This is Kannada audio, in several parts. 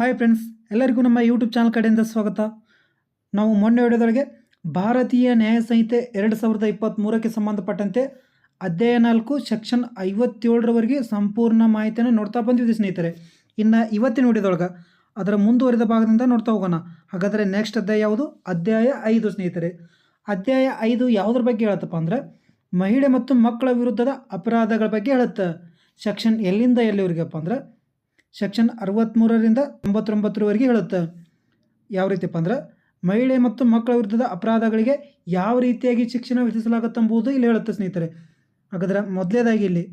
ಹಾಯ್ ಫ್ರೆಂಡ್ಸ್ ಎಲ್ಲರಿಗೂ ನಮ್ಮ ಯೂಟ್ಯೂಬ್ ಚಾನಲ್ ಕಡೆಯಿಂದ ಸ್ವಾಗತ. ನಾವು ಮೊನ್ನೆ ವಿಡಿಯೋದೊಳಗೆ ಭಾರತೀಯ ನ್ಯಾಯ ಸಂಹಿತೆ ಎರಡು ಸಾವಿರದ ಇಪ್ಪತ್ತ್ಮೂರಕ್ಕೆ ಸಂಬಂಧಪಟ್ಟಂತೆ ಅಧ್ಯಾಯ ನಾಲ್ಕು ಸೆಕ್ಷನ್ ಐವತ್ತೇಳರವರೆಗೆ ಸಂಪೂರ್ಣ ಮಾಹಿತಿಯನ್ನು ನೋಡ್ತಾ ಬಂದಿದ್ದೀವಿ ಸ್ನೇಹಿತರೆ. ಇನ್ನು ಇವತ್ತಿನ ವಿಡಿಯೋದೊಳಗೆ ಅದರ ಮುಂದುವರಿದ ಭಾಗದಿಂದ ನೋಡ್ತಾ ಹೋಗೋಣ. ಹಾಗಾದರೆ ನೆಕ್ಸ್ಟ್ ಅಧ್ಯಾಯ ಯಾವುದು? ಅಧ್ಯಾಯ ಐದು ಸ್ನೇಹಿತರೆ. ಅಧ್ಯಾಯ ಐದು ಯಾವುದ್ರ ಬಗ್ಗೆ ಹೇಳುತ್ತಪ್ಪ ಅಂದರೆ, ಮಹಿಳೆ ಮತ್ತು ಮಕ್ಕಳ ವಿರುದ್ಧದ ಅಪರಾಧಗಳ ಬಗ್ಗೆ ಹೇಳುತ್ತೆ. ಸೆಕ್ಷನ್ ಎಲ್ಲಿಂದ ಎಲ್ಲಿವರೆಗಪ್ಪ ಅಂದ್ರೆ ಸೆಕ್ಷನ್ ಅರವತ್ತ್ಮೂರರಿಂದ ತೊಂಬತ್ತೊಂಬತ್ತರವರೆಗೆ ಹೇಳುತ್ತೆ. ಯಾವ ರೀತಿಯಪ್ಪ ಅಂದ್ರೆ, ಮಹಿಳೆ ಮತ್ತು ಮಕ್ಕಳ ವಿರುದ್ಧದ ಅಪರಾಧಗಳಿಗೆ ಯಾವ ರೀತಿಯಾಗಿ ಶಿಕ್ಷಣ ವಿಧಿಸಲಾಗುತ್ತೆ ಎಂಬುದು ಇಲ್ಲಿ ಹೇಳುತ್ತೆ ಸ್ನೇಹಿತರೆ. ಹಾಗಾದ್ರೆ ಮೊದಲೇದಾಗಿ ಇಲ್ಲಿ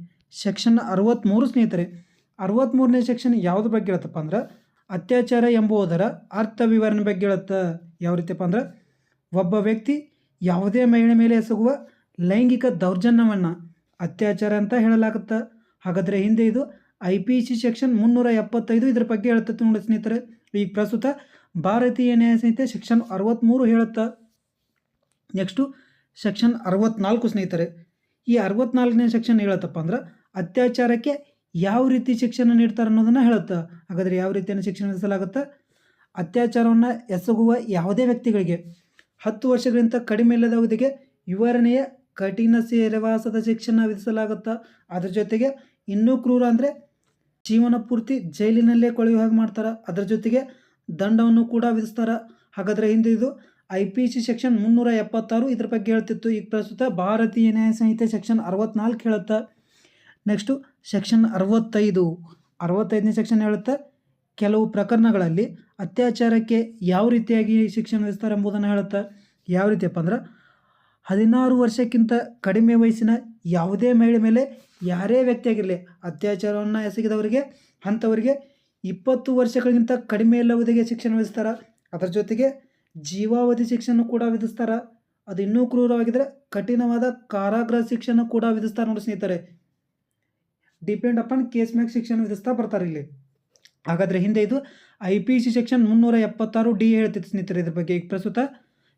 ಸೆಕ್ಷನ್ ಅರವತ್ತ್ಮೂರು ಸ್ನೇಹಿತರೆ ಅರವತ್ತ್ಮೂರನೇ ಸೆಕ್ಷನ್ ಯಾವುದ್ರ ಬಗ್ಗೆ ಹೇಳುತ್ತಪ್ಪ ಅಂದ್ರೆ, ಅತ್ಯಾಚಾರ ಎಂಬುವುದರ ಅರ್ಥ ವಿವರಣೆ ಬಗ್ಗೆ ಹೇಳುತ್ತೆ. ಯಾವ ರೀತಿಯಪ್ಪ ಅಂದ್ರೆ, ಒಬ್ಬ ವ್ಯಕ್ತಿ ಯಾವುದೇ ಮಹಿಳೆ ಮೇಲೆ ಎಸಗುವ ಲೈಂಗಿಕ ದೌರ್ಜನ್ಯವನ್ನು ಅತ್ಯಾಚಾರ ಅಂತ ಹೇಳಲಾಗುತ್ತೆ. ಹಾಗಾದರೆ ಹಿಂದೆ ಇದು ಐ ಪಿ ಸಿ ಸೆಕ್ಷನ್ ಮುನ್ನೂರ ಎಪ್ಪತ್ತೈದು ಇದ್ರ ಬಗ್ಗೆ ಹೇಳುತ್ತೆ ನೋಡಿ ಸ್ನೇಹಿತರೆ. ಈಗ ಪ್ರಸ್ತುತ ಭಾರತೀಯ ನ್ಯಾಯ ಸಂಹಿತೆ ಸೆಕ್ಷನ್ ಅರವತ್ತ್ಮೂರು ಹೇಳುತ್ತಾ. ನೆಕ್ಸ್ಟು ಸೆಕ್ಷನ್ ಅರವತ್ನಾಲ್ಕು ಸ್ನೇಹಿತರೆ, ಈ ಅರವತ್ನಾಲ್ಕನೇ ಸೆಕ್ಷನ್ ಹೇಳತ್ತಪ್ಪ ಅಂದ್ರೆ ಅತ್ಯಾಚಾರಕ್ಕೆ ಯಾವ ರೀತಿ ಶಿಕ್ಷಣ ನೀಡ್ತಾರೆ ಅನ್ನೋದನ್ನು ಹೇಳುತ್ತೆ. ಹಾಗಾದರೆ ಯಾವ ರೀತಿಯನ್ನು ಶಿಕ್ಷಣ ವಿಧಿಸಲಾಗುತ್ತೆ ಅತ್ಯಾಚಾರವನ್ನು ಎಸಗುವ ಯಾವುದೇ ವ್ಯಕ್ತಿಗಳಿಗೆ ಹತ್ತು ವರ್ಷಗಳಿಂದ ಕಡಿಮೆ ಇಲ್ಲದ ಅವಧಿಗೆ ವಿವರಣೆಯ ಕಠಿಣ ಸೇರವಾಸದ ಶಿಕ್ಷಣ ವಿಧಿಸಲಾಗುತ್ತೆ. ಅದ್ರ ಜೊತೆಗೆ ಇನ್ನೂ ಕ್ರೂರ ಅಂದರೆ ಜೀವನ ಪೂರ್ತಿ ಜೈಲಿನಲ್ಲೇ ಕೊಳೆಯುವ ಹಾಗೆ ಮಾಡ್ತಾರೆ. ಅದರ ಜೊತೆಗೆ ದಂಡವನ್ನು ಕೂಡ ವಿಧಿಸ್ತಾರೆ. ಹಾಗಾದರೆ ಹಿಂದೆ ಇದು ಐ ಪಿ ಸಿ ಸೆಕ್ಷನ್ ಮುನ್ನೂರ ಎಪ್ಪತ್ತಾರು ಇದ್ರ ಬಗ್ಗೆ ಹೇಳ್ತಿತ್ತು. ಈಗ ಪ್ರಸ್ತುತ ಭಾರತೀಯ ನ್ಯಾಯ ಸಂಹಿತೆ ಸೆಕ್ಷನ್ ಅರವತ್ನಾಲ್ಕು ಹೇಳುತ್ತೆ. ನೆಕ್ಸ್ಟು ಸೆಕ್ಷನ್ ಅರವತ್ತೈದು. ಅರವತ್ತೈದನೇ ಸೆಕ್ಷನ್ ಹೇಳುತ್ತೆ. ಕೆಲವು ಪ್ರಕರಣಗಳಲ್ಲಿ ಅತ್ಯಾಚಾರಕ್ಕೆ ಯಾವ ರೀತಿಯಾಗಿ ಶಿಕ್ಷಣ ವಿಧಿಸ್ತಾರೆ ಎಂಬುದನ್ನು ಹೇಳುತ್ತೆ. ಯಾವ ರೀತಿಯಪ್ಪ ಅಂದ್ರೆ ಹದಿನಾರು ವರ್ಷಕ್ಕಿಂತ ಕಡಿಮೆ ವಯಸ್ಸಿನ ಯಾವುದೇ ಮಹಿಳೆ ಮೇಲೆ ಯಾರೇ ವ್ಯಕ್ತಿಯಾಗಿರಲಿ ಅತ್ಯಾಚಾರವನ್ನು ಎಸಗಿದವರಿಗೆ, ಅಂಥವರಿಗೆ ಇಪ್ಪತ್ತು ವರ್ಷಗಳಿಗಿಂತ ಕಡಿಮೆ ಇಲ್ಲವಧಿಗೆ ಶಿಕ್ಷಣ ವಿಧಿಸ್ತಾರೆ. ಅದರ ಜೊತೆಗೆ ಜೀವಾವಧಿ ಶಿಕ್ಷಣ ಕೂಡ ವಿಧಿಸ್ತಾರೆ. ಅದು ಇನ್ನೂ ಕ್ರೂರವಾಗಿದ್ದರೆ ಕಠಿಣವಾದ ಕಾರಾಗೃಹ ಶಿಕ್ಷಣ ಕೂಡ ವಿಧಿಸ್ತಾರೆ ನೋಡಿ ಸ್ನೇಹಿತರೆ. ಡಿಪೆಂಡ್ ಅಪಾನ್ ಕೇಸ್ ಮ್ಯಾಗ ಶಿಕ್ಷಣ ವಿಧಿಸ್ತಾ ಬರ್ತಾರೆ ಇಲ್ಲಿ. ಹಾಗಾದರೆ ಹಿಂದೆ ಇದು ಐ ಪಿ ಸಿ ಸೆಕ್ಷನ್ ಮುನ್ನೂರ ಎಪ್ಪತ್ತಾರು ಡಿ ಹೇಳ್ತಿತ್ತು ಸ್ನೇಹಿತರೆ ಇದ್ರ ಬಗ್ಗೆ. ಈಗ ಪ್ರಸ್ತುತ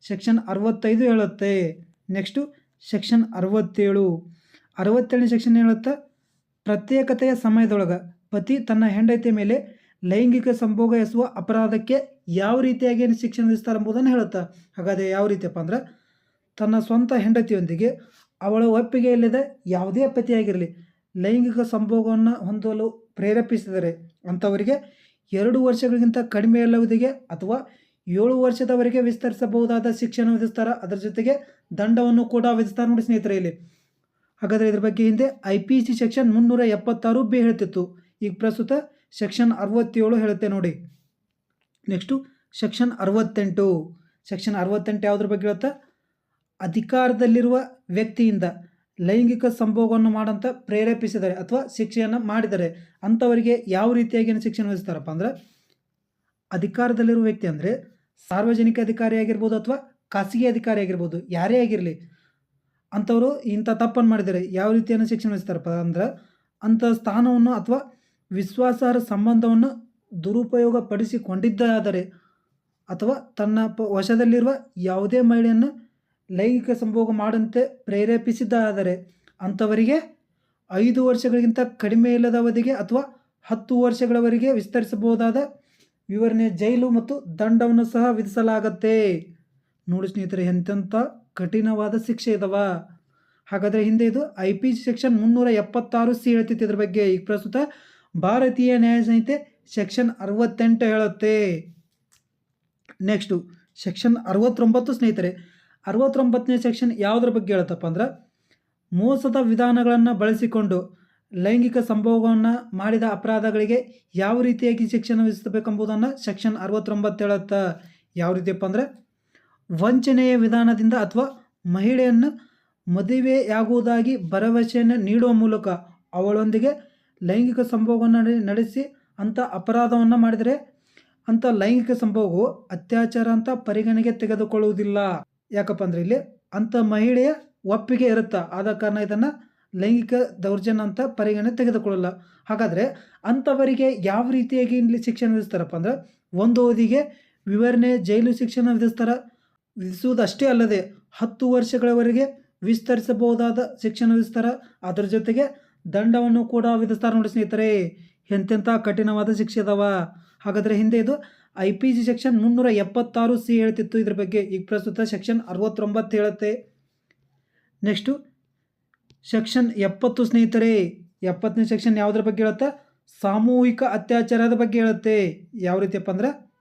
ಸೆಕ್ಷನ್ ಅರವತ್ತೈದು ಹೇಳುತ್ತೆ. ನೆಕ್ಸ್ಟು ಸೆಕ್ಷನ್ ಅರವತ್ತೇಳು. ಅರವತ್ತೇಳನೇ ಸೆಕ್ಷನ್ ಹೇಳುತ್ತಾ, ಪ್ರತ್ಯೇಕತೆಯ ಸಮಯದೊಳಗೆ ಪತಿ ತನ್ನ ಹೆಂಡತಿಯ ಮೇಲೆ ಲೈಂಗಿಕ ಸಂಭೋಗ ಎಸುವ ಅಪರಾಧಕ್ಕೆ ಯಾವ ರೀತಿಯಾಗಿ ಏನು ಶಿಕ್ಷಣ ವಿಧಿಸ್ತಾರೆ ಎಂಬುದನ್ನು ಹೇಳುತ್ತಾ. ಹಾಗಾದರೆ ಯಾವ ರೀತಿಯಪ್ಪ ಅಂದ್ರೆ, ತನ್ನ ಸ್ವಂತ ಹೆಂಡತಿಯೊಂದಿಗೆ ಅವಳ ಒಪ್ಪಿಗೆ ಇಲ್ಲದೆ ಯಾವುದೇ ಪತಿಯಾಗಿರಲಿ ಲೈಂಗಿಕ ಸಂಭೋಗವನ್ನು ಹೊಂದಲು ಪ್ರೇರೇಪಿಸಿದರೆ ಅಂಥವರಿಗೆ ಎರಡು ವರ್ಷಗಳಿಗಿಂತ ಕಡಿಮೆ ಇಲ್ಲವುದಿಗೆ ಅಥವಾ ಏಳು ವರ್ಷದವರೆಗೆ ವಿಸ್ತರಿಸಬಹುದಾದ ಶಿಕ್ಷಣ ವಿಧಿಸ್ತಾರೆ? ಅದರ ಜೊತೆಗೆ ದಂಡವನ್ನು ಕೂಡ ವಿಧಿಸ್ತಾರೆ? ನೋಡಿ ಸ್ನೇಹಿತರೆ, ಇಲ್ಲಿ ಹಾಗಾದರೆ ಇದ್ರ ಬಗ್ಗೆ ಹಿಂದೆ ಐ ಪಿ ಸಿ ಸೆಕ್ಷನ್ ಮುನ್ನೂರ ಎಪ್ಪತ್ತಾರು ಬಿ ಹೇಳ್ತಿತ್ತು. ಈಗ ಪ್ರಸ್ತುತ ಸೆಕ್ಷನ್ ಅರವತ್ತೇಳು ಹೇಳುತ್ತೆ ನೋಡಿ. ನೆಕ್ಸ್ಟು ಸೆಕ್ಷನ್ ಅರವತ್ತೆಂಟು. ಸೆಕ್ಷನ್ ಅರವತ್ತೆಂಟು ಯಾವುದ್ರ ಬಗ್ಗೆ ಹೇಳುತ್ತಾ? ಅಧಿಕಾರದಲ್ಲಿರುವ ವ್ಯಕ್ತಿಯಿಂದ ಲೈಂಗಿಕ ಸಂಭೋಗವನ್ನು ಮಾಡಂತ ಪ್ರೇರೇಪಿಸಿದರೆ ಅಥವಾ ಶಿಕ್ಷೆಯನ್ನು ಮಾಡಿದರೆ ಅಂಥವರಿಗೆ ಯಾವ ರೀತಿಯಾಗಿ ಶಿಕ್ಷಣ ವಹಿಸ್ತಾರಪ್ಪ ಅಂದ್ರೆ ಅಧಿಕಾರದಲ್ಲಿರುವ ವ್ಯಕ್ತಿ ಅಂದರೆ ಸಾರ್ವಜನಿಕ ಅಧಿಕಾರಿ ಆಗಿರ್ಬೋದು ಅಥವಾ ಖಾಸಗಿ ಅಧಿಕಾರಿ ಆಗಿರ್ಬೋದು, ಯಾರೇ ಆಗಿರಲಿ ಅಂಥವರು ಇಂಥ ತಪ್ಪನ್ನು ಮಾಡಿದರೆ ಯಾವ ರೀತಿಯನ್ನು ಶಿಕ್ಷಣ ವಹಿಸ್ತಾರಪ್ಪ ಅಂದ್ರೆ ಅಂಥ ಸ್ಥಾನವನ್ನು ಅಥವಾ ವಿಶ್ವಾಸಾರ್ಹ ಸಂಬಂಧವನ್ನು ದುರುಪಯೋಗ ಪಡಿಸಿಕೊಂಡಿದ್ದಾದರೆ ಅಥವಾ ತನ್ನ ಪ ವಶದಲ್ಲಿರುವ ಯಾವುದೇ ಮಹಿಳೆಯನ್ನು ಲೈಂಗಿಕ ಸಂಭೋಗ ಮಾಡಂತೆ ಪ್ರೇರೇಪಿಸಿದ್ದಾದರೆ ಅಂಥವರಿಗೆ ಐದು ವರ್ಷಗಳಿಗಿಂತ ಕಡಿಮೆ ಇಲ್ಲದ ಅವಧಿಗೆ ಅಥವಾ ಹತ್ತು ವರ್ಷಗಳವರೆಗೆ ವಿಸ್ತರಿಸಬಹುದಾದ ವಿವರಣೆ ಜೈಲು ಮತ್ತು ದಂಡವನ್ನು ಸಹ ವಿಧಿಸಲಾಗತ್ತೆ. ನೋಡಿ ಸ್ನೇಹಿತರೆ ಎಂತೆಂಥ ಕಠಿಣವಾದ ಶಿಕ್ಷೆ ಇದಾವ. ಹಾಗಾದರೆ ಹಿಂದೆ ಇದು ಐ ಪಿ ಸೆಕ್ಷನ್ ಮುನ್ನೂರ ಎಪ್ಪತ್ತಾರು ಸಿ ಹೇಳ್ತಿತ್ತು ಇದ್ರ ಬಗ್ಗೆ. ಈಗ ಪ್ರಸ್ತುತ ಭಾರತೀಯ ನ್ಯಾಯ ಸಂಹಿತೆ ಸೆಕ್ಷನ್ ಅರವತ್ತೆಂಟು ಹೇಳುತ್ತೆ. ನೆಕ್ಸ್ಟು, ಸೆಕ್ಷನ್ ಅರವತ್ತೊಂಬತ್ತು ಸ್ನೇಹಿತರೆ, ಅರವತ್ತೊಂಬತ್ತನೇ ಸೆಕ್ಷನ್ ಯಾವುದ್ರ ಬಗ್ಗೆ ಹೇಳುತ್ತಪ್ಪ ಅಂದ್ರೆ, ಮೋಸದ ವಿಧಾನಗಳನ್ನು ಬಳಸಿಕೊಂಡು ಲೈಂಗಿಕ ಸಂಭೋಗವನ್ನು ಮಾಡಿದ ಅಪರಾಧಗಳಿಗೆ ಯಾವ ರೀತಿಯಾಗಿ ಶಿಕ್ಷಣ ವಿಧಿಸಬೇಕೆಂಬುದನ್ನು ಸೆಕ್ಷನ್ ಅರವತ್ತೊಂಬತ್ತು ಹೇಳುತ್ತಾ. ಯಾವ ರೀತಿಯಪ್ಪ ಅಂದರೆ ವಂಚನೆಯ ವಿಧಾನದಿಂದ ಅಥವಾ ಮಹಿಳೆಯನ್ನು ಮದುವೆಯಾಗುವುದಾಗಿ ಭರವಸೆಯನ್ನು ನೀಡುವ ಮೂಲಕ ಅವಳೊಂದಿಗೆ ಲೈಂಗಿಕ ಸಂಭೋಗವನ್ನು ನಡೆಸಿ ಅಂಥ ಅಪರಾಧವನ್ನು ಮಾಡಿದರೆ ಅಂಥ ಲೈಂಗಿಕ ಸಂಭೋಗವು ಅತ್ಯಾಚಾರ ಅಂತ ಪರಿಗಣನೆಗೆ ತೆಗೆದುಕೊಳ್ಳುವುದಿಲ್ಲ. ಯಾಕಪ್ಪ ಅಂದರೆ ಇಲ್ಲಿ ಅಂಥ ಮಹಿಳೆಯ ಒಪ್ಪಿಗೆ ಇರುತ್ತಾ? ಆದ ಕಾರಣ ಇದನ್ನು ಲೈಂಗಿಕ ದೌರ್ಜನ್ಯ ಅಂತ ಪರಿಗಣನೆ ತೆಗೆದುಕೊಳ್ಳಲ್ಲ. ಹಾಗಾದರೆ ಅಂಥವರಿಗೆ ಯಾವ ರೀತಿಯಾಗಿ ಇಲ್ಲಿ ಶಿಕ್ಷಣ ವಿಧಿಸ್ತಾರಪ್ಪ ಅಂದ್ರೆ ಒಂದು ಓದಿಗೆ ವಿವರಣೆ, ಜೈಲು ಶಿಕ್ಷಣ ವಿಧಿಸ್ತಾರೆ ವಿಧಿಸುವುದಷ್ಟೇ ಅಲ್ಲದೆ ಹತ್ತು ವರ್ಷಗಳವರೆಗೆ ವಿಸ್ತರಿಸಬಹುದಾದ ಶಿಕ್ಷಣ ವಿಸ್ತಾರ, ಅದರ ಜೊತೆಗೆ ದಂಡವನ್ನು ಕೂಡ ವಿಧಿಸ್ತಾರೆ ನೋಡಿ ಸ್ನೇಹಿತರೆ. ಎಂತೆಂಥ ಕಠಿಣವಾದ ಶಿಕ್ಷೆ ಅದಾವ. ಹಾಗಾದರೆ ಹಿಂದೆ ಇದು ಐ ಪಿ ಜಿ ಸೆಕ್ಷನ್ ಮುನ್ನೂರ ಎಪ್ಪತ್ತಾರು ಸಿ ಹೇಳ್ತಿತ್ತು. ಇದ್ರ ಬಗ್ಗೆ ಈಗ ಪ್ರಸ್ತುತ ಸೆಕ್ಷನ್ ಅರವತ್ತೊಂಬತ್ತು ಹೇಳುತ್ತೆ. ನೆಕ್ಸ್ಟು, ಸೆಕ್ಷನ್ ಎಪ್ಪತ್ತು ಸ್ನೇಹಿತರೆ, ಎಪ್ಪತ್ತನೇ ಸೆಕ್ಷನ್ ಯಾವುದ್ರ ಬಗ್ಗೆ ಹೇಳುತ್ತೆ? ಸಾಮೂಹಿಕ ಅತ್ಯಾಚಾರದ ಬಗ್ಗೆ ಹೇಳುತ್ತೆ. ಯಾವ ರೀತಿಯಪ್ಪ ಅಂದ್ರೆ?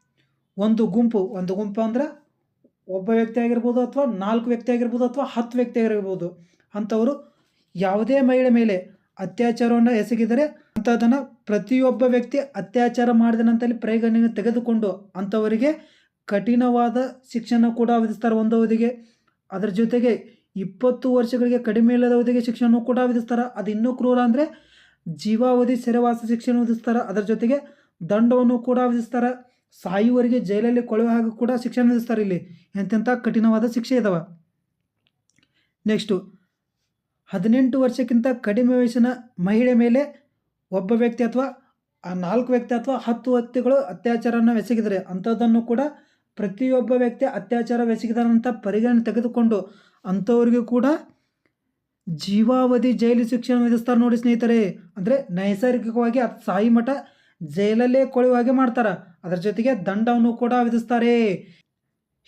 ಒಂದು ಗುಂಪು ಒಂದು ಗುಂಪು ಅಂದ್ರೆ ಒಬ್ಬ ವ್ಯಕ್ತಿ ಆಗಿರ್ಬೋದು ಅಥವಾ ನಾಲ್ಕು ವ್ಯಕ್ತಿ ಆಗಿರ್ಬೋದು ಅಥವಾ ಹತ್ತು ವ್ಯಕ್ತಿ ಆಗಿರ್ಬೋದು ಅಂಥವರು ಯಾವುದೇ ಮಹಿಳೆ ಮೇಲೆ ಅತ್ಯಾಚಾರವನ್ನು ಎಸಗಿದರೆ ಅಂಥದನ್ನು ಪ್ರತಿಯೊಬ್ಬ ವ್ಯಕ್ತಿ ಅತ್ಯಾಚಾರ ಮಾಡಿದನಂತಲ್ಲಿ ಪರಿಗಣನೆ ತೆಗೆದುಕೊಂಡು ಅಂಥವರಿಗೆ ಕಠಿಣವಾದ ಶಿಕ್ಷಣ ಕೂಡ ವಿಧಿಸ್ತಾರೆ ಒಂದು ಅವಧಿಗೆ. ಅದರ ಜೊತೆಗೆ ಇಪ್ಪತ್ತು ವರ್ಷಗಳಿಗೆ ಕಡಿಮೆ ಇಲ್ಲದ ಅವಧಿಗೆ ಶಿಕ್ಷಣ ಕೂಡ ವಿಧಿಸ್ತಾರೆ. ಅದು ಇನ್ನೂ ಕ್ರೂರ ಅಂದರೆ ಜೀವಾವಧಿ, ಸೆರೆವಾಸ ಶಿಕ್ಷಣ ವಿಧಿಸ್ತಾರೆ. ಅದರ ಜೊತೆಗೆ ದಂಡವನ್ನು ಕೂಡ ವಿಧಿಸ್ತಾರೆ. ಸಾಯುವವರೆಗೆ ಜೈಲಲ್ಲಿ ಕೊಳವೆ ಹಾಗೆ ಕೂಡ ಶಿಕ್ಷಣ ವಿಧಿಸ್ತಾರೆ ಇಲ್ಲಿ. ಎಂತೆಂಥ ಕಠಿಣವಾದ ಶಿಕ್ಷೆ ಇದಾವೆ. ನೆಕ್ಸ್ಟು ಹದಿನೆಂಟು ವರ್ಷಕ್ಕಿಂತ ಕಡಿಮೆ ವಯಸ್ಸಿನ ಮಹಿಳೆ ಮೇಲೆ ಒಬ್ಬ ವ್ಯಕ್ತಿ ಅಥವಾ ಆ ನಾಲ್ಕು ವ್ಯಕ್ತಿ ಅಥವಾ ಹತ್ತು ವ್ಯಕ್ತಿಗಳು ಅತ್ಯಾಚಾರವನ್ನು ಎಸಗಿದರೆ ಅಂಥದ್ದನ್ನು ಕೂಡ ಪ್ರತಿಯೊಬ್ಬ ವ್ಯಕ್ತಿ ಅತ್ಯಾಚಾರ ಎಸಗಿದಂತ ಪರಿಗಣನೆ ತೆಗೆದುಕೊಂಡು ಅಂಥವ್ರಿಗೂ ಕೂಡ ಜೀವಾವಧಿ ಜೈಲು ಶಿಕ್ಷಣ ವಿಧಿಸ್ತಾರೆ ನೋಡಿ ಸ್ನೇಹಿತರೆ. ಅಂದರೆ ನೈಸರ್ಗಿಕವಾಗಿ ಆ ಸಾಯಿ ಮಠ ಜೈಲಲ್ಲೇ ಕೊಳೆಯುವ ಹಾಗೆ ಮಾಡ್ತಾರೆ. ಅದರ ಜೊತೆಗೆ ದಂಡವನ್ನು ಕೂಡ ವಿಧಿಸ್ತಾರೆ.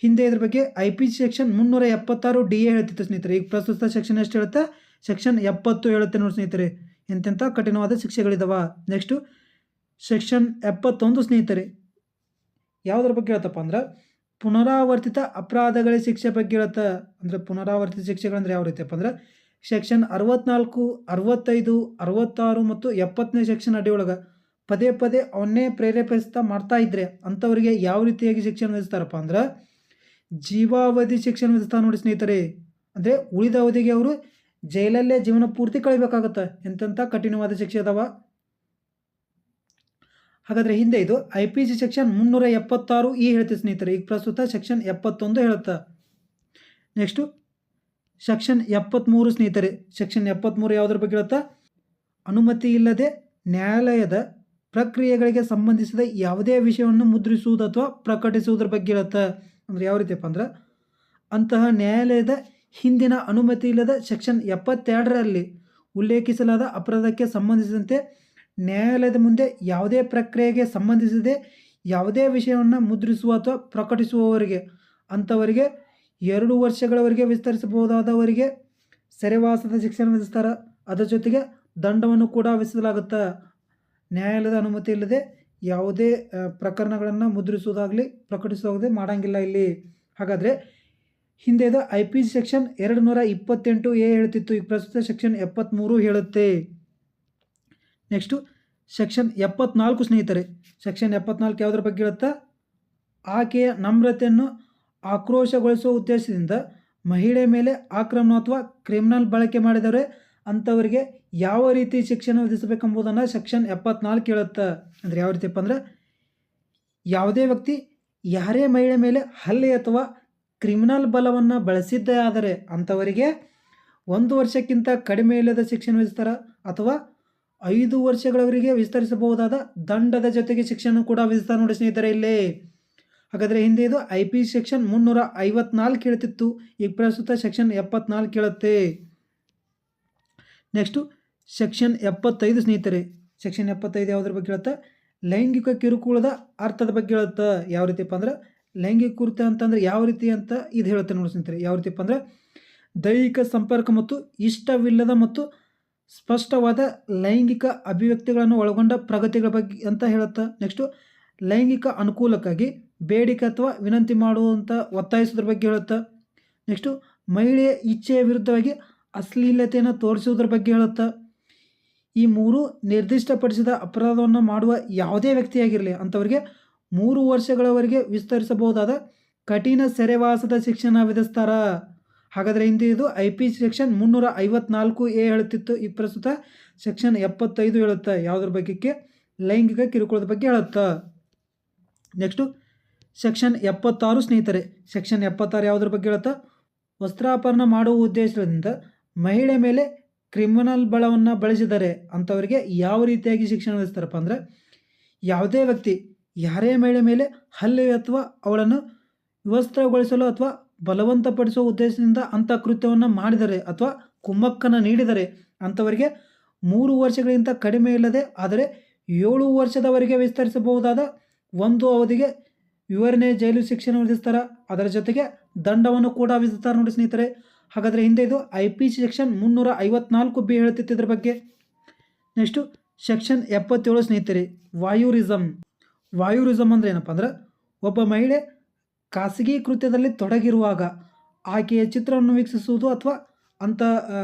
ಹಿಂದೆ ಇದ್ರ ಬಗ್ಗೆ ಐ ಪಿ ಸೆಕ್ಷನ್ ಮುನ್ನೂರ ಎಪ್ಪತ್ತಾರು ಡಿ ಎ ಹೇಳ್ತಿತ್ತು ಸ್ನೇಹಿತರೆ. ಈಗ ಪ್ರಸ್ತುತ ಸೆಕ್ಷನ್ ಎಷ್ಟು ಹೇಳುತ್ತೆ? ಸೆಕ್ಷನ್ ಎಪ್ಪತ್ತು ಹೇಳುತ್ತೆ ನೋಡಿ ಸ್ನೇಹಿತರೆ. ಎಂತೆಂಥ ಕಠಿಣವಾದ ಶಿಕ್ಷೆಗಳಿದಾವ ನೆಕ್ಸ್ಟು ಸೆಕ್ಷನ್ ಎಪ್ಪತ್ತೊಂದು ಸ್ನೇಹಿತರೆ. ಯಾವುದ್ರ ಬಗ್ಗೆ ಹೇಳ್ತಪ್ಪ ಅಂದ್ರೆ ಪುನರಾವರ್ತಿತ ಅಪರಾಧಗಳ ಶಿಕ್ಷೆ ಬಗ್ಗೆ ಹೇಳುತ್ತೆ. ಅಂದರೆ ಪುನರಾವರ್ತಿತ ಶಿಕ್ಷೆಗಳಂದ್ರೆ ಯಾವ ರೀತಿಯಪ್ಪ ಅಂದ್ರೆ ಸೆಕ್ಷನ್ ಅರವತ್ನಾಲ್ಕು, ಅರವತ್ತೈದು, ಅರವತ್ತಾರು ಮತ್ತು ಎಪ್ಪತ್ತನೇ ಸೆಕ್ಷನ್ ಅಡಿಯೊಳಗೆ ಪದೇ ಪದೇ ಅವನ್ನೇ ಪ್ರೇರೇಪಿಸ್ತಾ ಮಾಡ್ತಾ ಇದ್ರೆ ಅಂಥವರಿಗೆ ಯಾವ ರೀತಿಯಾಗಿ ಶಿಕ್ಷಣ ವಿಧಿಸ್ತಾರಪ್ಪ ಅಂದ್ರೆ ಜೀವಾವಧಿ ಶಿಕ್ಷಣ ವಿಧಿಸ್ತಾರೆ ನೋಡಿ ಸ್ನೇಹಿತರೆ. ಅಂದರೆ ಉಳಿದ ಅವಧಿಗೆ ಅವರು ಜೈಲಲ್ಲೇ ಜೀವನ ಪೂರ್ತಿ ಕಳಿಬೇಕಾಗತ್ತೆ. ಎಂತೆಂಥ ಕಠಿಣವಾದ ಶಿಕ್ಷೆ ಅದಾವ. ಹಾಗಾದರೆ ಹಿಂದೆ ಇದು ಐ ಪಿ ಸಿ ಸೆಕ್ಷನ್ ಮುನ್ನೂರ ಎಪ್ಪತ್ತಾರು ಈ ಹೇಳ್ತೀವಿ ಸ್ನೇಹಿತರೆ. ಈಗ ಪ್ರಸ್ತುತ ಸೆಕ್ಷನ್ ಎಪ್ಪತ್ತೊಂದು ಹೇಳುತ್ತೆ. ನೆಕ್ಸ್ಟು ಸೆಕ್ಷನ್ ಎಪ್ಪತ್ತ್ಮೂರು ಸ್ನೇಹಿತರೆ. ಸೆಕ್ಷನ್ ಎಪ್ಪತ್ತ್ಮೂರು ಯಾವುದ್ರ ಬಗ್ಗೆ ಹೇಳುತ್ತಾ? ಅನುಮತಿ ಇಲ್ಲದೆ ನ್ಯಾಯಾಲಯದ ಪ್ರಕ್ರಿಯೆಗಳಿಗೆ ಸಂಬಂಧಿಸಿದ ಯಾವುದೇ ವಿಷಯವನ್ನು ಮುದ್ರಿಸುವುದು ಅಥವಾ ಪ್ರಕಟಿಸುವುದರ ಬಗ್ಗೆ ಇರುತ್ತೆ. ಅಂದರೆ ಯಾವ ರೀತಿಯಪ್ಪ ಅಂದ್ರೆ, ಅಂತಹ ನ್ಯಾಯಾಲಯದ ಹಿಂದಿನ ಅನುಮತಿ ಇಲ್ಲದ ಸೆಕ್ಷನ್ ಎಪ್ಪತ್ತೆರಡರಲ್ಲಿ ಉಲ್ಲೇಖಿಸಲಾದ ಅಪರಾಧಕ್ಕೆ ಸಂಬಂಧಿಸಿದಂತೆ ನ್ಯಾಯಾಲಯದ ಮುಂದೆ ಯಾವುದೇ ಪ್ರಕ್ರಿಯೆಗೆ ಸಂಬಂಧಿಸಿದೆ ಯಾವುದೇ ವಿಷಯವನ್ನು ಮುದ್ರಿಸುವ ಅಥವಾ ಪ್ರಕಟಿಸುವವರಿಗೆ, ಅಂಥವರಿಗೆ ಎರಡು ವರ್ಷಗಳವರೆಗೆ ವಿಸ್ತರಿಸಬಹುದಾದವರಿಗೆ ಸೆರೆವಾಸದ ಶಿಕ್ಷಣ ವಿಧಿಸ್ತಾರೆ ಅದರ ಜೊತೆಗೆ ದಂಡವನ್ನು ಕೂಡ ವಿಧಿಸಲಾಗುತ್ತೆ. ನ್ಯಾಯಾಲಯದ ಅನುಮತಿ ಇಲ್ಲದೆ ಯಾವುದೇ ಪ್ರಕರಣಗಳನ್ನು ಮುದ್ರಿಸುವುದಾಗಲಿ ಪ್ರಕಟಿಸುವುದೇ ಮಾಡೋಂಗಿಲ್ಲ ಇಲ್ಲಿ. ಹಾಗಾದರೆ ಹಿಂದೆದ ಐ ಪಿ ಸೆಕ್ಷನ್ ಎರಡು ನೂರ ಇಪ್ಪತ್ತೆಂಟು ಎ ಹೇಳ್ತಿತ್ತು, ಈಗ ಪ್ರಸ್ತುತ ಸೆಕ್ಷನ್ ಎಪ್ಪತ್ತ್ಮೂರು ಹೇಳುತ್ತೆ. ನೆಕ್ಸ್ಟು ಸೆಕ್ಷನ್ ಎಪ್ಪತ್ನಾಲ್ಕು ಸ್ನೇಹಿತರೆ ಸೆಕ್ಷನ್ ಎಪ್ಪತ್ನಾಲ್ಕು ಯಾವುದ್ರ ಬಗ್ಗೆ ಹೇಳುತ್ತಾ? ಆಕೆಯ ನಮ್ರತೆಯನ್ನು ಆಕ್ರೋಶಗೊಳಿಸುವ ಉದ್ದೇಶದಿಂದ ಮಹಿಳೆ ಮೇಲೆ ಆಕ್ರಮಣ ಅಥವಾ ಕ್ರಿಮಿನಲ್ ಬಳಕೆ ಮಾಡಿದರೆ ಅಂಥವರಿಗೆ ಯಾವ ರೀತಿ ಶಿಕ್ಷಣ ವಿಧಿಸಬೇಕೆಂಬುದನ್ನು ಸೆಕ್ಷನ್ ಎಪ್ಪತ್ನಾಲ್ಕು ಹೇಳುತ್ತೆ. ಅಂದರೆ ಯಾವ ರೀತಿಯಪ್ಪ ಅಂದರೆ ಯಾವುದೇ ವ್ಯಕ್ತಿ ಯಾರೇ ಮಹಿಳೆ ಮೇಲೆ ಹಲ್ಲೆ ಅಥವಾ ಕ್ರಿಮಿನಲ್ ಬಲವನ್ನು ಬಳಸಿದ್ದೇ ಆದರೆ ಅಂಥವರಿಗೆ ಒಂದು ವರ್ಷಕ್ಕಿಂತ ಕಡಿಮೆ ಇಲ್ಲದ ಶಿಕ್ಷಣ ವಿಸ್ತಾರ ಅಥವಾ ಐದು ವರ್ಷಗಳವರೆಗೆ ವಿಸ್ತರಿಸಬಹುದಾದ ದಂಡದ ಜೊತೆಗೆ ಶಿಕ್ಷಣ ಕೂಡ ವಿಧಿಸ್ತಾ ನೋಡಿ ಸ್ನೇಹಿತರೆ ಇಲ್ಲಿ. ಹಾಗಾದರೆ ಹಿಂದೆ ಇದು ಐ ಪಿ ಸೆಕ್ಷನ್ ಮುನ್ನೂರ ಐವತ್ನಾಲ್ಕು ಹೇಳ್ತಿತ್ತು. ಈಗ ಪ್ರಸ್ತುತ ಸೆಕ್ಷನ್ ಎಪ್ಪತ್ನಾಲ್ಕು ಹೇಳುತ್ತೆ. ನೆಕ್ಸ್ಟು ಸೆಕ್ಷನ್ ಎಪ್ಪತ್ತೈದು, ಸ್ನೇಹಿತರೆ. ಸೆಕ್ಷನ್ ಎಪ್ಪತ್ತೈದು ಯಾವುದ್ರ ಬಗ್ಗೆ ಹೇಳುತ್ತಾ? ಲೈಂಗಿಕ ಕಿರುಕುಳದ ಅರ್ಥದ ಬಗ್ಗೆ ಹೇಳುತ್ತಾ? ಯಾವ ರೀತಿಯಪ್ಪ ಅಂದ್ರೆ, ಲೈಂಗಿಕ ಕುರಿತ ಅಂತಂದ್ರೆ ಯಾವ ರೀತಿ ಅಂತ ಇದು ಹೇಳುತ್ತೆ ನೋಡಿ ಸ್ನೇಹಿತರೆ. ಯಾವ ರೀತಿಯಪ್ಪ ಅಂದ್ರೆ, ದೈಹಿಕ ಸಂಪರ್ಕ ಮತ್ತು ಇಷ್ಟವಿಲ್ಲದ ಮತ್ತು ಸ್ಪಷ್ಟವಾದ ಲೈಂಗಿಕ ಅಭಿವ್ಯಕ್ತಿಗಳನ್ನು ಒಳಗೊಂಡ ಪ್ರಗತಿಗಳ ಬಗ್ಗೆ ಅಂತ ಹೇಳುತ್ತೆ? ನೆಕ್ಸ್ಟು ಲೈಂಗಿಕ ಅನುಕೂಲಕ್ಕಾಗಿ ಬೇಡಿಕೆ ಅಥವಾ ವಿನಂತಿ ಮಾಡುವಂಥ ಒತ್ತಾಯಿಸೋದ್ರ ಬಗ್ಗೆ ಹೇಳುತ್ತೆ? ನೆಕ್ಸ್ಟು ಮಹಿಳೆಯ ಇಚ್ಛೆಯ ವಿರುದ್ಧವಾಗಿ ಅಶ್ಲೀಲತೆಯನ್ನು ತೋರಿಸುವುದರ ಬಗ್ಗೆ ಹೇಳುತ್ತೆ. ಈ ಮೂರು ನಿರ್ದಿಷ್ಟಪಡಿಸಿದ ಅಪರಾಧವನ್ನು ಮಾಡುವ ಯಾವುದೇ ವ್ಯಕ್ತಿಯಾಗಿರಲಿ, ಅಂಥವರಿಗೆ ಮೂರು ವರ್ಷಗಳವರೆಗೆ ವಿಸ್ತರಿಸಬಹುದಾದ ಕಠಿಣ ಸೆರೆವಾಸದ ಶಿಕ್ಷಣ ವಿಧಿಸ್ತಾರ. ಹಾಗಾದರೆ ಹಿಂದೆ ಇದು ಐ ಪಿ ಸೆಕ್ಷನ್ ಮುನ್ನೂರ ಐವತ್ನಾಲ್ಕು ಎ ಹೇಳುತ್ತಿತ್ತು. ಈ ಪ್ರಸ್ತುತ ಸೆಕ್ಷನ್ ಎಪ್ಪತ್ತೈದು ಹೇಳುತ್ತೆ. ಯಾವುದ್ರ ಬಗ್ಗೆಕ್ಕೆ? ಲೈಂಗಿಕ ಕಿರುಕುಳದ ಬಗ್ಗೆ ಹೇಳುತ್ತಾ. ನೆಕ್ಸ್ಟು, ಸೆಕ್ಷನ್ ಎಪ್ಪತ್ತಾರು ಸ್ನೇಹಿತರೆ, ಸೆಕ್ಷನ್ ಎಪ್ಪತ್ತಾರು ಯಾವುದ್ರ ಬಗ್ಗೆ ಹೇಳುತ್ತಾ? ವಸ್ತ್ರಾಪರಣ ಮಾಡುವ ಉದ್ದೇಶದಿಂದ ಮಹಿಳೆ ಮೇಲೆ ಕ್ರಿಮಿನಲ್ ಬಲವನ್ನು ಬಳಸಿದರೆ ಅಂಥವರಿಗೆ ಯಾವ ರೀತಿಯಾಗಿ ಶಿಕ್ಷಣ ವಿಧಿಸ್ತಾರಪ್ಪ ಅಂದರೆ, ಯಾವುದೇ ವ್ಯಕ್ತಿ ಯಾರೇ ಮಹಿಳೆ ಮೇಲೆ ಹಲ್ಲೆ ಅಥವಾ ಅವಳನ್ನು ವಿವಸ್ತ್ರಗೊಳಿಸಲು ಅಥವಾ ಬಲವಂತಪಡಿಸುವ ಉದ್ದೇಶದಿಂದ ಅಂಥ ಕೃತ್ಯವನ್ನು ಮಾಡಿದರೆ ಅಥವಾ ಕುಮ್ಮಕ್ಕನ್ನು ನೀಡಿದರೆ ಅಂಥವರಿಗೆ ಮೂರು ವರ್ಷಗಳಿಗಿಂತ ಕಡಿಮೆ ಇಲ್ಲದೆ, ಆದರೆ ಏಳು ವರ್ಷದವರೆಗೆ ವಿಸ್ತರಿಸಬಹುದಾದ ಒಂದು ಅವಧಿಗೆ ವಿವರಣೆ ಜೈಲು ಶಿಕ್ಷಣ ವಿಧಿಸ್ತಾರೆ ಅದರ ಜೊತೆಗೆ ದಂಡವನ್ನು ಕೂಡ ವಿಧಿಸ್ತಾರೆ ನೋಡಿ ಸ್ನೇಹಿತರೆ. ಹಾಗಾದರೆ ಹಿಂದೆ ಇದು ಐ ಪಿ ಸಿ ಸೆಕ್ಷನ್ ಮುನ್ನೂರ ಐವತ್ನಾಲ್ಕು ಬಿ ಹೇಳ್ತಿತ್ತು ಇದ್ರ ಬಗ್ಗೆ. ನೆಕ್ಸ್ಟು ಸೆಕ್ಷನ್ ಎಪ್ಪತ್ತೇಳು ಸ್ನೇಹಿತರೆ ವಾಯುರಿಸಮ್ ವಾಯುರಿಸಮ್ ಅಂದರೆ ಏನಪ್ಪ ಅಂದ್ರೆ, ಒಬ್ಬ ಮಹಿಳೆ ಖಾಸಗಿ ಕೃತ್ಯದಲ್ಲಿ ತೊಡಗಿರುವಾಗ ಆಕೆಯ ಚಿತ್ರವನ್ನು ವೀಕ್ಷಿಸುವುದು ಅಥವಾ ಅಂಥ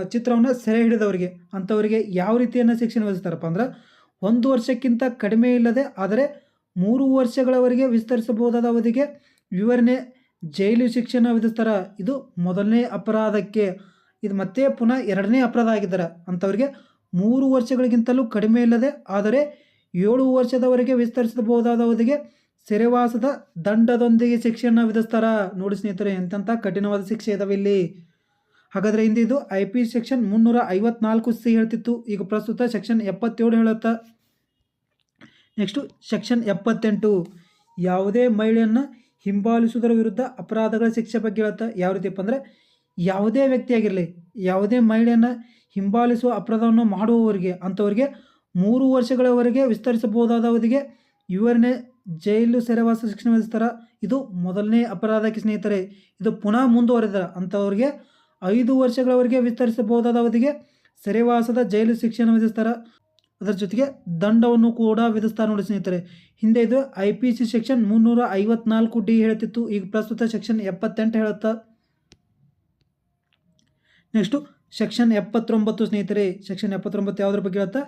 ಚಿತ್ರವನ್ನು ಸೆರೆ ಹಿಡಿದವರಿಗೆ ಅಂಥವರಿಗೆ ಯಾವ ರೀತಿಯನ್ನು ಶಿಕ್ಷಣ ವಿಧಿಸ್ತಾರಪ್ಪ ಅಂದ್ರೆ, ಒಂದು ವರ್ಷಕ್ಕಿಂತ ಕಡಿಮೆ ಇಲ್ಲದೆ, ಆದರೆ ಮೂರು ವರ್ಷಗಳವರೆಗೆ ವಿಸ್ತರಿಸಬಹುದಾದ ಅವಧಿಗೆ ವಿವರಣೆ ಜೈಲು ಶಿಕ್ಷೆನ ವಿಧಿಸ್ತಾರೆ, ಇದು ಮೊದಲನೇ ಅಪರಾಧಕ್ಕೆ, ಇದು ಮತ್ತೆ ಪುನಃ ಎರಡನೇ ಅಪರಾಧ ಆಗಿದ್ದಾರೆ. ಅಂಥವ್ರಿಗೆ ಮೂರು ವರ್ಷಗಳಿಗಿಂತಲೂ ಕಡಿಮೆ ಇಲ್ಲದೆ, ಆದರೆ ಏಳು ವರ್ಷದವರೆಗೆ ವಿಸ್ತರಿಸಬಹುದಾದ ಅವಧಿಗೆ ಸೆರೆವಾಸದ ದಂಡದೊಂದಿಗೆ ಶಿಕ್ಷೆಯನ್ನು ವಿಧಿಸ್ತಾರ. ನೋಡಿ ಸ್ನೇಹಿತರೆ, ಎಂತೆಂಥ ಕಠಿಣವಾದ ಶಿಕ್ಷೆ ಇದಾವೆ ಇಲ್ಲಿ. ಹಾಗಾದರೆ ಹಿಂದೆ ಇದು ಐ ಪಿ ಸೆಕ್ಷನ್ ಮುನ್ನೂರ ಐವತ್ನಾಲ್ಕು ಸಿ ಹೇಳ್ತಿತ್ತು. ಈಗ ಪ್ರಸ್ತುತ ಸೆಕ್ಷನ್ ಎಪ್ಪತ್ತೇಳು ಹೇಳುತ್ತಾ. ನೆಕ್ಸ್ಟು ಸೆಕ್ಷನ್ ಎಪ್ಪತ್ತೆಂಟು. ಯಾವುದೇ ಮಹಿಳೆಯನ್ನು ಹಿಂಬಾಲಿಸುವುದರ ವಿರುದ್ಧ ಅಪರಾಧಗಳ ಶಿಕ್ಷೆ ಬಗ್ಗೆ ಹೇಳುತ್ತಾ ಯಾವ ರೀತಿಯಪ್ಪ ಅಂದರೆ ಯಾವುದೇ ವ್ಯಕ್ತಿಯಾಗಿರಲಿ ಯಾವುದೇ ಮಹಿಳೆಯನ್ನು ಹಿಂಬಾಲಿಸುವ ಅಪರಾಧವನ್ನು ಮಾಡುವವರಿಗೆ, ಅಂಥವರಿಗೆ ಮೂರು ವರ್ಷಗಳವರೆಗೆ ವಿಸ್ತರಿಸಬಹುದಾದ ಅವಧಿಗೆ ಇವರನ್ನೇ ಜೈಲು ಸೆರೆವಾಸ ಶಿಕ್ಷಣ ವಿಧಿಸ್ತಾರೆ. ಇದು ಮೊದಲನೇ ಅಪರಾಧಕ್ಕೆ ಸ್ನೇಹಿತರೆ, ಇದು ಪುನಃ ಮುಂದುವರೆದ ಅಂಥವ್ರಿಗೆ ಐದು ವರ್ಷಗಳವರೆಗೆ ವಿಸ್ತರಿಸಬಹುದಾದ ಅವಧಿಗೆ ಸೆರೆವಾಸದ ಜೈಲು ಶಿಕ್ಷಣ ವಿಧಿಸ್ತಾರೆ. ಅದರ ಜೊತೆಗೆ ದಂಡವನ್ನು ಕೂಡ ವಿಧಿಸ್ತಾರೆ ನೋಡಿ ಸ್ನೇಹಿತರೆ. ಹಿಂದೆ ಇದು ಐ ಪಿ ಸಿ ಸೆಕ್ಷನ್ ಮುನ್ನೂರ ಐವತ್ನಾಲ್ಕು ಡಿ ಹೇಳ್ತಿತ್ತು ಈಗ ಪ್ರಸ್ತುತ ಸೆಕ್ಷನ್ ಎಪ್ಪತ್ತೆಂಟು ಹೇಳುತ್ತಾ ನೆಕ್ಸ್ಟು ಸೆಕ್ಷನ್ ಎಪ್ಪತ್ತೊಂಬತ್ತು ಸ್ನೇಹಿತರೆ. ಸೆಕ್ಷನ್ ಎಪ್ಪತ್ತೊಂಬತ್ತು ಯಾವುದ್ರ ಬಗ್ಗೆ ಹೇಳುತ್ತಾ?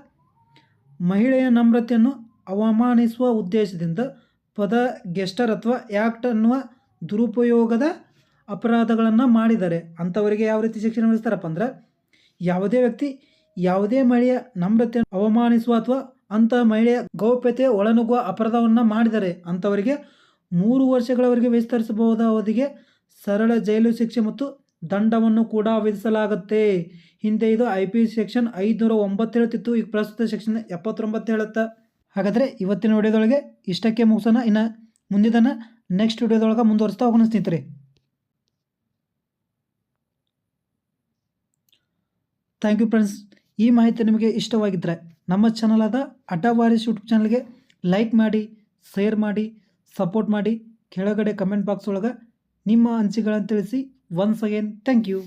ಮಹಿಳೆಯ ನಮ್ರತೆಯನ್ನು ಅವಮಾನಿಸುವ ಉದ್ದೇಶದಿಂದ ಪದ, ಗೆಸ್ಟರ್ ಅಥವಾ ಆ್ಯಕ್ಟ್ ಅನ್ನುವ ದುರುಪಯೋಗದ ಅಪರಾಧಗಳನ್ನು ಮಾಡಿದ್ದಾರೆ. ಅಂಥವರಿಗೆ ಯಾವ ರೀತಿ ಶಿಕ್ಷಣ ವಿಧಿಸ್ತಾರಪ್ಪ ಅಂದ್ರೆ, ಯಾವುದೇ ವ್ಯಕ್ತಿ ಯಾವುದೇ ಮಹಿಳೆಯ ನಮ್ರತೆ ಅವಮಾನಿಸುವ ಅಥವಾ ಅಂತಹ ಮಹಿಳೆಯ ಗೌಪ್ಯತೆ ಒಳನುಗ್ಗುವ ಅಪರಾಧವನ್ನು ಮಾಡಿದರೆ ಅಂಥವರಿಗೆ ಮೂರು ವರ್ಷಗಳವರೆಗೆ ವಿಸ್ತರಿಸಬಹುದ ಅವಧಿಗೆ ಸರಳ ಜೈಲು ಶಿಕ್ಷೆ ಮತ್ತು ದಂಡವನ್ನು ಕೂಡ ವಿಧಿಸಲಾಗುತ್ತೆ. ಹಿಂದೆ ಇದು ಐ ಪಿ ಸೆಕ್ಷನ್ ಐದುನೂರ ಒಂಬತ್ತು ಹೇಳ್ತಿತ್ತು ಈಗ ಪ್ರಸ್ತುತ ಸೆಕ್ಷನ್ ಎಪ್ಪತ್ತೊಂಬತ್ತು ಹೇಳುತ್ತಾ ಹಾಗಾದರೆ ಇವತ್ತಿನ ವಿಡಿಯೋದೊಳಗೆ ಇಷ್ಟಕ್ಕೆ ಮುಗಿಸೋಣ. ಇನ್ನು ಮುಂದಿನ ನೆಕ್ಸ್ಟ್ ವಿಡಿಯೋದೊಳಗೆ ಮುಂದುವರಿಸ್ತಾ ಹೋಗೋಣ ಸ್ನೇಹಿತರೆ. ಥ್ಯಾಂಕ್ ಯು ಫ್ರೆಂಡ್ಸ್ ಈ ಮಾಹಿತಿ ನಿಮಗೆ ಇಷ್ಟವಾಗಿದ್ದರೆ ನಮ್ಮ ಚಾನಲ್ ಆದ ಅಡ್ಡವಾರಿಸ್ ಯೂಟ್ಯೂಬ್ ಚಾನಲ್ಗೆ ಲೈಕ್ ಮಾಡಿ ಶೇರ್ ಮಾಡಿ ಸಪೋರ್ಟ್ ಮಾಡಿ, ಕೆಳಗಡೆ ಕಮೆಂಟ್ ಬಾಕ್ಸ್ ಒಳಗೆ ನಿಮ್ಮ ಅಂಚೆಗಳನ್ನು ತಿಳಿಸಿ. Once again thank you